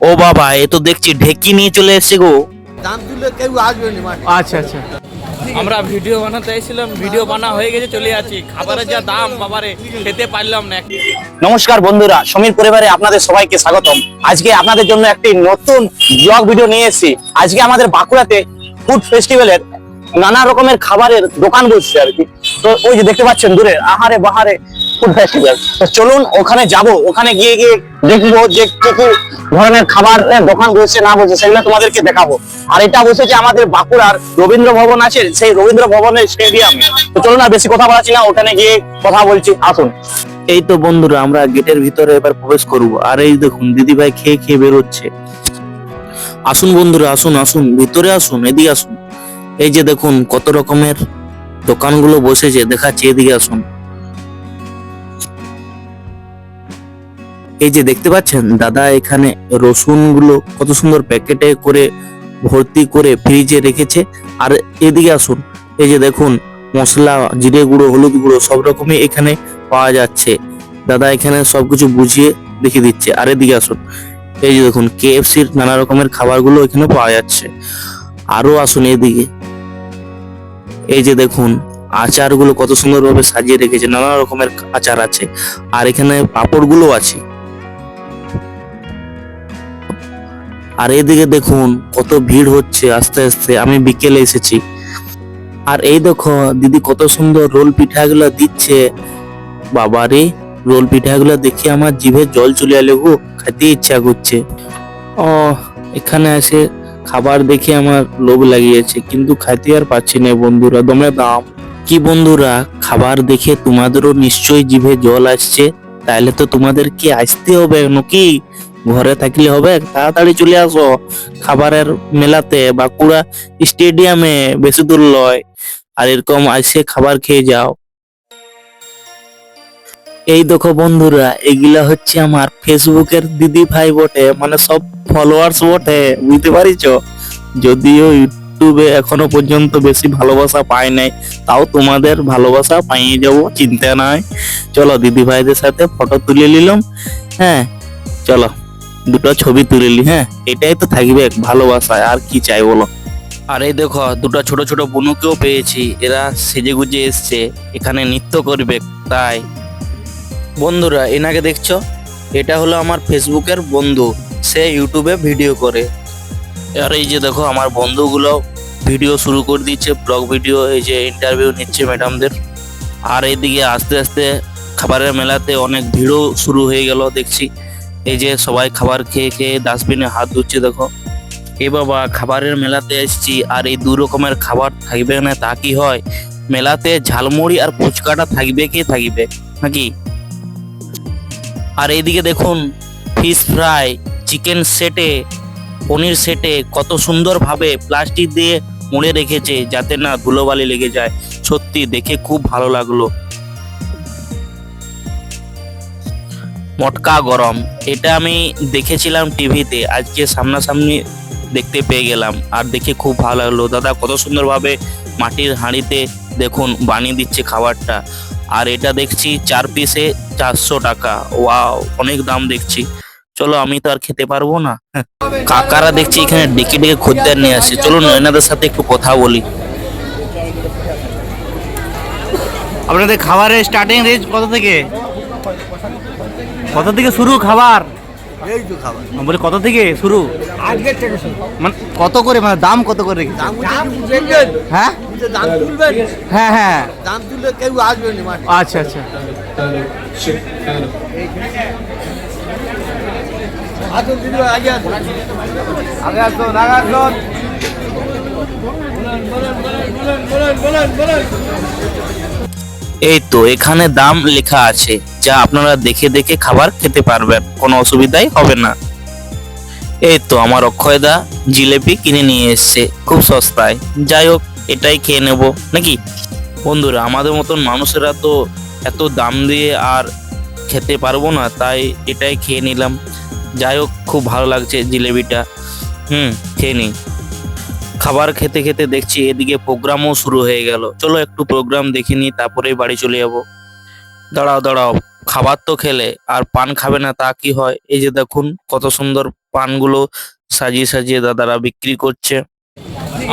ও বাবা এ তো দেখছি ঢেকি নিয়ে চলে এসছে গো। দাম তুললে কেউ আসবে না মাঠে। আচ্ছা আচ্ছা। আমরা ভিডিও বানাতে এসেছিলাম ভিডিও বানা হয়ে গেছে চলে যাচ্ছি। খাবারের যা দাম বাবারে খেতে পারলাম না। নমস্কার বন্ধুরা সমীর পরিবারে আপনাদের সবাইকে স্বাগতম। আজকে আপনাদের জন্য একটি নতুন ব্লগ ভিডিও নিয়ে এসেছি। আজকে আমাদের বাঁকুড়াতে ফুড ফেস্টিভ্যালের নানা রকমের খাবারের দোকান বসছে আর কি। তো ওই যে দেখতে পাচ্ছেন দূরে, আহারে বাহারে ফুড ফেস্টিভ্যাল তো চলুন, ওখানে যাব। ওখানে গিয়ে গিয়ে দেখব যে কি কি ধরনের খাবারের দোকান বসছে, না বসছে, সেগুলো তোমাদেরকে দেখাবো। আর এটা বসেছে আমাদের বাঁকুড়ার রবীন্দ্র ভবন আছে, সেই রবীন্দ্র ভবনের স্টেডিয়ামে তো চলুন আর বেশি কথা বলাচ্ছি না, ওখানে গিয়ে কথা বলছি, আসুন। এই তো বন্ধুরা, আমরা গেটের ভিতরে এবার প্রবেশ করব। আর এই দেখুন, দিদি ভাই খেয়ে খেয়ে বেরোচ্ছে। আসুন বন্ধুরা, আসুন আসুন, ভিতরে আসুন, এদিকে আসুন। এই যে দেখুন, কত রকমের দোকানগুলো বসেছে, দেখাচ্ছি, এদিকে আসুন। এই যে দেখতে পাচ্ছেন, দাদা এখানে রসুনগুলো কত সুন্দর প্যাকেটে করে ভর্তি করে ফ্রিজে রেখেছে। আর এদিকে আসুন, এই যে দেখুন, মশলা, জিরে গুঁড়ো, হলুদ গুঁড়ো, সব রকমই এখানে পাওয়া যাচ্ছে। দাদা এখানে সবকিছু বুঝিয়ে দেখিয়ে দিচ্ছে। আর এদিকে আসুন, এই যে দেখুন কেএফসির নানা রকমের খাবারগুলো এখানে পাওয়া যাচ্ছে। আরও আসুন এদিকে। এই যে দেখুন, আচারগুলো কত সুন্দরভাবে সাজিয়ে রেখেছে, নানা রকমের আচার আছে, আর এখানে পাঁপড়গুলো আছে। আর এদিকে দেখুন, কত ভিড় হচ্ছে আস্তে আস্তে, আমি বিকেলে এসেছি। আর এই দেখো, দিদি কত সুন্দর রোল পিঠাগুলো দিচ্ছে। বাবারে রোল পিঠাগুলো দেখে আমার জিভে জল চলে এলো গো, খেতে ইচ্ছা করছে। ও, এখানে এসে খাবার দেখে আমার লোভ লাগিয়েছে, কিন্তু খাইতে আর পাচ্ছি না বন্ধুরা। দমে দাম কি বন্ধুরা, খাবার দেখে তোমাদেরও নিশ্চয়ই জিভে জল আসছে তাহলে তো তোমাদের কি আসতে হবে নাকি? ঘরে থাকলে হবে, তাড়াতাড়ি চলে আসো। খাবারের মেলাতে বাঁকুড়া স্টেডিয়ামে বেশি দূর লয়, আর এরকম এসে খাবার খেয়ে যাও। এই দেখো বন্ধুরা, এগুলা হচ্ছে আমার ফেসবুকের দিদি ভাই বটে মানে সব ফলোয়ার্স বটে, বুঝতে পারিছ? যদিও ইউটিউবে এখনও পর্যন্ত বেশি ভালোবাসা পাই নাই, তাও তোমাদের ভালোবাসা পাইয়ে যাব, চিন্তা নাই। চলো দিদি ভাইদের সাথে ফটো তুলে নিলাম হ্যাঁ? চলো, দুটো ছবি তুলে নি হ্যাঁ? এটাই তো থাকবে ভালোবাসায়, আর কি চাই বলো? আর এই দেখো, দুটো ছোট ছোট বনুকেও পেয়েছি, এরা সেজে গুজে এসছে, এখানে নৃত্য করবে, তাই। বন্ধুরা, এনাকে দেখছ? এটা হলো আমার ফেসবুকের বন্ধু। সে ইউটিউবে ভিডিও করে। আর এই যে দেখো, আমার বন্ধুগুলো ভিডিও শুরু করে দিচ্ছে, ব্লগ ভিডিও, এই যে ইন্টারভিউ নিচ্ছে ম্যাডামদের আর এইদিকে আস্তে আস্তে খাবারের মেলাতে অনেক ভিড়ও শুরু হয়ে গেল, দেখছি। এই যে সবাই খাবার খেয়ে খেয়ে ডাস্টবিনে হাত ধুচ্ছে, দেখো। এ বাবা, খাবারের মেলাতে এসেছি, আর এই দু রকমের খাবার থাকবে না, তা কি হয়? মেলাতে ঝালমুড়ি আর ফুচকাটা থাকবে কি থাকবে? নাকি? আর এইদিকে দেখুন ফিশ ফ্রাই চিকেন সেটে পনির সেটে কত সুন্দরভাবে প্লাস্টিক দিয়ে মুড়ে রেখেছে যাতে না ধুলোবালি লেগে যায়। সত্যি দেখে খুব ভালো লাগল। মটকা গরম, এটা আমি দেখেছিলাম টিভিতে, আজকে সামনাসামনি দেখতে পেয়ে গেলাম, আর দেখে খুব ভালো লাগল। দাদা কত সুন্দরভাবে মাটির হাঁড়িতে দেখুন বানিয়ে দিচ্ছে খাবারটা। আর এটা দেখছি চার পিসে চারশো টাকা। ওয়াও অনেক দাম দেখছি। চলো আমি তো আর খেতে পারব না। হ্যাঁ। কাকারা দেখছি এখানে ডেকে ডেকে খদ্দের নিয়ে আসে। চলো নয়নাদের সাথে একটু কথা বলি। আপনাদের খাবারের স্টার্টিং রেঞ্জ কত থেকে? কত থেকে শুরু খাবার? এই তো বলি কত থেকে শুরু? মানে কত করে মানে দাম কত করে? দাম হ্যাঁ? দাম তুলবেন? হ্যাঁ হ্যাঁ। দাম তুললে কেউ আসবে না মাঠে। আচ্ছা আচ্ছা। এই তো এখানে দাম লেখা আছে যা আপনারা দেখে দেখে খাবার খেতে পারবেন কোনো অসুবিধাই হবে না। এই তো আমার অক্ষয়দা জিলেপি কিনে নিয়ে এসছে খুব সস্তায়। যাই হোক এটাই খেয়ে নেব। নাকি? বন্ধুরা, আমাদের মতন মানুষেরা তো এত দাম দিয়ে আর খেতে পারব না, তাই এটাই খেয়ে নিলাম। যাই হোক, খুব ভালো লাগছে জিলেবিটা। হুম, খেয়ে নিই। খাবার খেতে খেতে দেখছি এদিকে প্রোগ্রামও শুরু হয়ে গেল। চলো একটু প্রোগ্রাম দেখে নিই তারপরে বাড়ি চলে যাব। দাঁড়াও দাঁড়াও। খাবার তো খেলে, আর পান খাবে না, তা কি হয়? এই যে দেখুন, কত সুন্দর পানগুলো সাজিয়ে সাজিয়ে দাদারা বিক্রি করছে।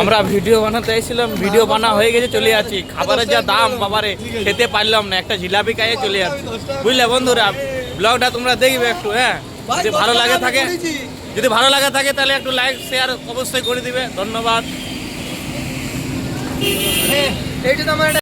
আমরা ভিডিও বানাতে এসেছিলাম, ভিডিও বানা হয়ে গেছে, চলে যাচ্ছি। খাবারের যা দাম, বাবারে, খেতে পারলাম না, একটা জিলাপি খাইয়ে চলে যাচ্ছি। বুঝলে বন্ধুরা ব্লগটা তোমরা দেখবে একটু হ্যাঁ? যদি ভালো লাগে থাকে, যদি ভালো লাগে থাকে, তাহলে একটু লাইক শেয়ার অবশ্যই করে দিবে। ধন্যবাদ।